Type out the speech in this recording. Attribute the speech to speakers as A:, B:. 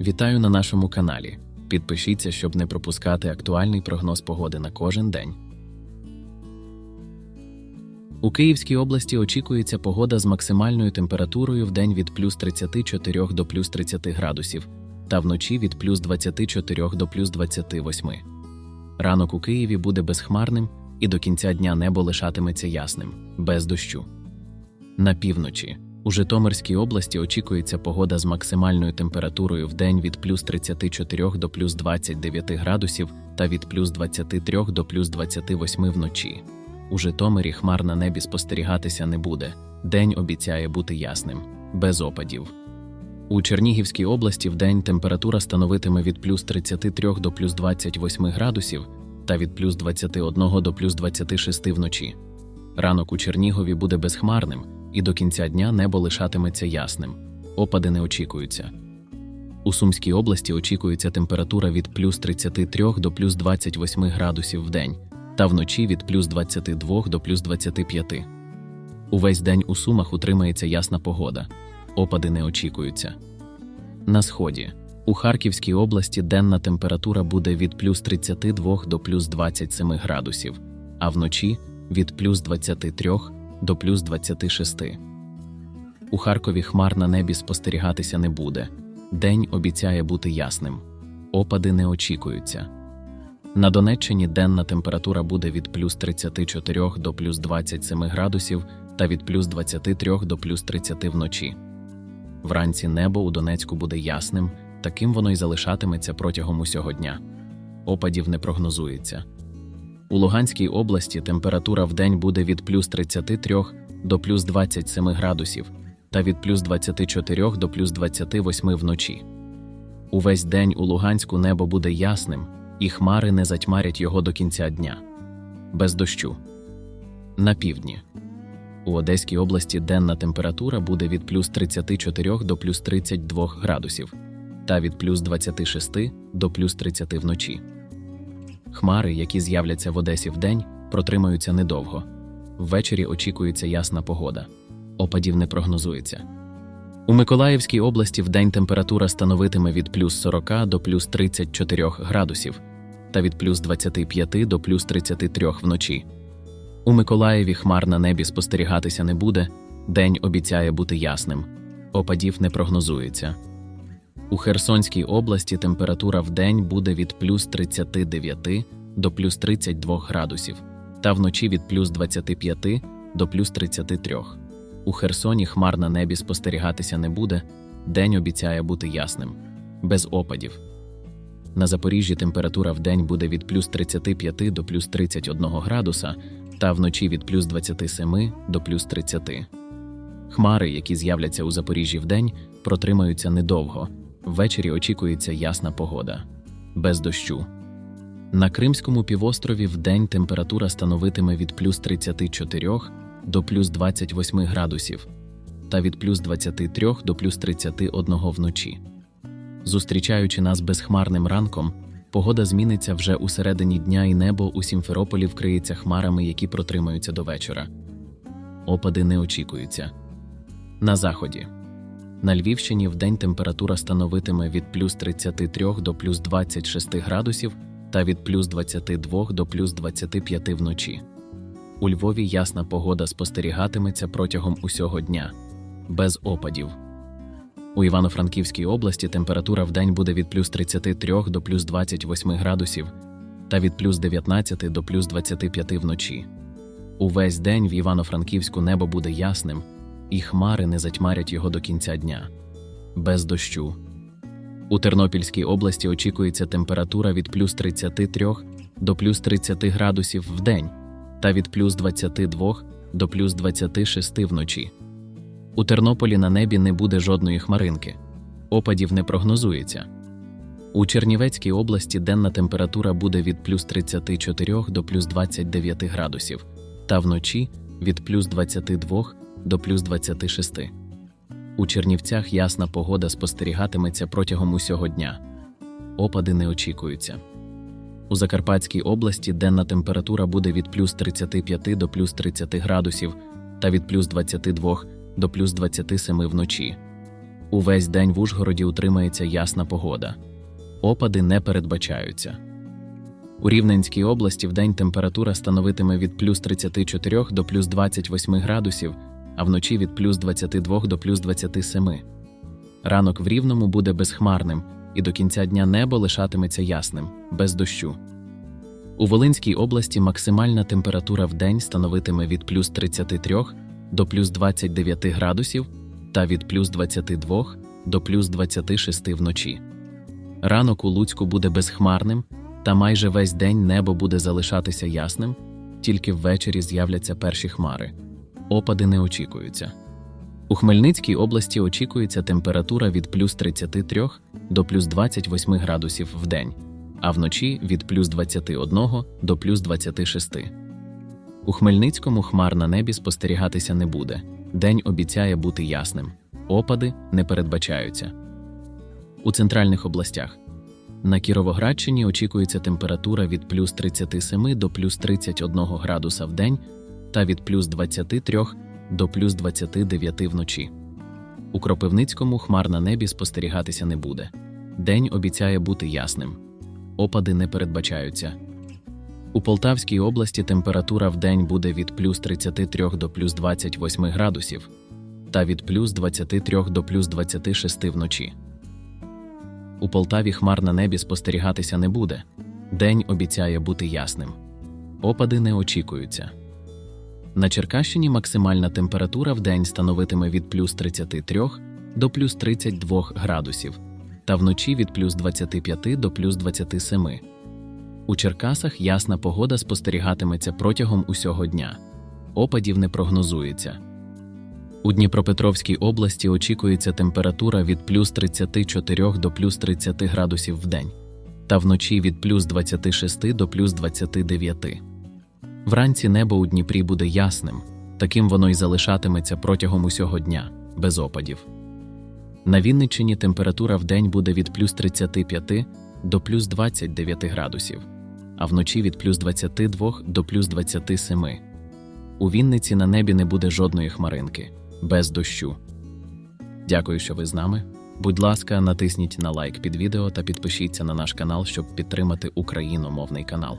A: Вітаю на нашому каналі. Підпишіться, щоб не пропускати актуальний прогноз погоди на кожен день. У Київській області очікується погода з максимальною температурою в день від плюс 34 до плюс 30 градусів та вночі від плюс 24 до плюс 28. Ранок у Києві буде безхмарним і до кінця дня небо лишатиметься ясним, без дощу. На півночі у Житомирській області очікується погода з максимальною температурою в день від плюс 34 до плюс 29 градусів та від плюс 23 до плюс 28 вночі. У Житомирі хмар на небі спостерігатися не буде. День обіцяє бути ясним, без опадів. У Чернігівській області вдень температура становитиме від плюс 33 до плюс 28 градусів та від плюс 21 до плюс 26 вночі. Ранок у Чернігові буде безхмарним, і до кінця дня небо лишатиметься ясним. Опади не очікуються. У Сумській області очікується температура від плюс 33 до плюс 28 градусів в день та вночі від плюс 22 до плюс 25. Увесь день у Сумах утримається ясна погода. Опади не очікуються. На сході. У Харківській області денна температура буде від плюс 32 до плюс 27 градусів, а вночі від плюс 23 до плюс 26. У Харкові хмар на небі спостерігатися не буде. День обіцяє бути ясним. Опади не очікуються. На Донеччині денна температура буде від плюс 34 до плюс 27 градусів та від плюс 23 до плюс 30 вночі. Вранці небо у Донецьку буде ясним, таким воно й залишатиметься протягом усього дня. Опадів не прогнозується. У Луганській області температура в день буде від плюс 33 до плюс 27 градусів та від плюс 24 до плюс 28 вночі. Увесь день у Луганську небо буде ясним, і хмари не затьмарять його до кінця дня. Без дощу. На півдні. У Одеській області денна температура буде від плюс 34 до плюс 32 градусів та від плюс 26 до плюс 30 вночі. Хмари, які з'являться в Одесі вдень, протримаються недовго. Ввечері очікується ясна погода. Опадів не прогнозується. У Миколаївській області вдень температура становитиме від плюс 40 до плюс 34 градусів та від плюс 25 до плюс 33 вночі. У Миколаєві хмар на небі спостерігатися не буде, день обіцяє бути ясним. Опадів не прогнозується. У Херсонській області температура в день буде від плюс 39 до плюс 32 градусів, та вночі від плюс 25 до плюс 33. У Херсоні хмар на небі спостерігатися не буде, день обіцяє бути ясним, без опадів. На Запоріжжі температура в день буде від плюс 35 до плюс 31 градуса, та вночі від плюс 27 до плюс 30. Хмари, які з'являться у Запоріжжі вдень, протримаються недовго. Ввечері очікується ясна погода, без дощу. На Кримському півострові вдень температура становитиме від плюс 34 до плюс 28 градусів та від плюс 23 до плюс 31 вночі. Зустрічаючи нас безхмарним ранком, погода зміниться вже у середині дня і небо у Сімферополі вкриється хмарами, які протримаються до вечора. Опади не очікуються. На заході. На Львівщині вдень температура становитиме від плюс 33 до плюс 26 градусів та від плюс 22 до плюс 25 вночі. У Львові ясна погода спостерігатиметься протягом усього дня, без опадів. У Івано-Франківській області температура вдень буде від плюс 33 до плюс 28 градусів та від плюс 19 до плюс 25 вночі. Увесь день в Івано-Франківську небо буде ясним, і хмари не затьмарять його до кінця дня. Без дощу. У Тернопільській області очікується температура від плюс 33 до плюс 30 градусів в день та від плюс 22 до плюс 26 вночі. У Тернополі на небі не буде жодної хмаринки. Опадів не прогнозується. У Чернівецькій області денна температура буде від плюс 34 до плюс 29 градусів, та вночі від плюс 22 до плюс 26. У Чернівцях ясна погода спостерігатиметься протягом усього дня. Опади не очікуються. У Закарпатській області денна температура буде від плюс 35 до плюс 30 градусів та від плюс 22 до плюс 27 вночі. Увесь день в Ужгороді утримається ясна погода. Опади не передбачаються. У Рівненській області вдень температура становитиме від плюс 34 до плюс 28 градусів, а вночі від плюс 22 до плюс 27. Ранок в Рівному буде безхмарним, і до кінця дня небо лишатиметься ясним, без дощу. У Волинській області максимальна температура в день становитиме від плюс 33 до плюс 29 градусів та від плюс 22 до плюс 26 вночі. Ранок у Луцьку буде безхмарним, та майже весь день небо буде залишатися ясним, тільки ввечері з'являться перші хмари. Опади не очікуються. У Хмельницькій області очікується температура від плюс 33 до плюс 28 градусів в день, а вночі від плюс 21 до плюс 26. У Хмельницькому хмар на небі спостерігатися не буде. День обіцяє бути ясним. Опади не передбачаються. У центральних областях на Кіровоградщині очікується температура від плюс 37 до плюс 31 градуса в день та від плюс 23 до плюс 29 вночі. У Кропивницькому хмар на небі спостерігатися не буде. День обіцяє бути ясним. Опади не передбачаються. У Полтавській області температура в день буде від плюс 33 до плюс 28 градусів та від плюс 23 до плюс 26 вночі. У Полтаві хмар на небі спостерігатися не буде. День обіцяє бути ясним. Опади не очікуються. На Черкащині максимальна температура в день становитиме від плюс 33 до плюс 32 градусів, та вночі від плюс 25 до плюс 27. У Черкасах ясна погода спостерігатиметься протягом усього дня. Опадів не прогнозується. У Дніпропетровській області очікується температура від плюс 34 до плюс 30 градусів в день, та вночі від плюс 26 до плюс 29. Вранці небо у Дніпрі буде ясним, таким воно й залишатиметься протягом усього дня, без опадів. На Вінниччині температура в день буде від плюс 35 до плюс 29 градусів, а вночі від плюс 22 до плюс 27. У Вінниці на небі не буде жодної хмаринки, без дощу. Дякую, що ви з нами. Будь ласка, натисніть на лайк під відео та підпишіться на наш канал, щоб підтримати україномовний канал.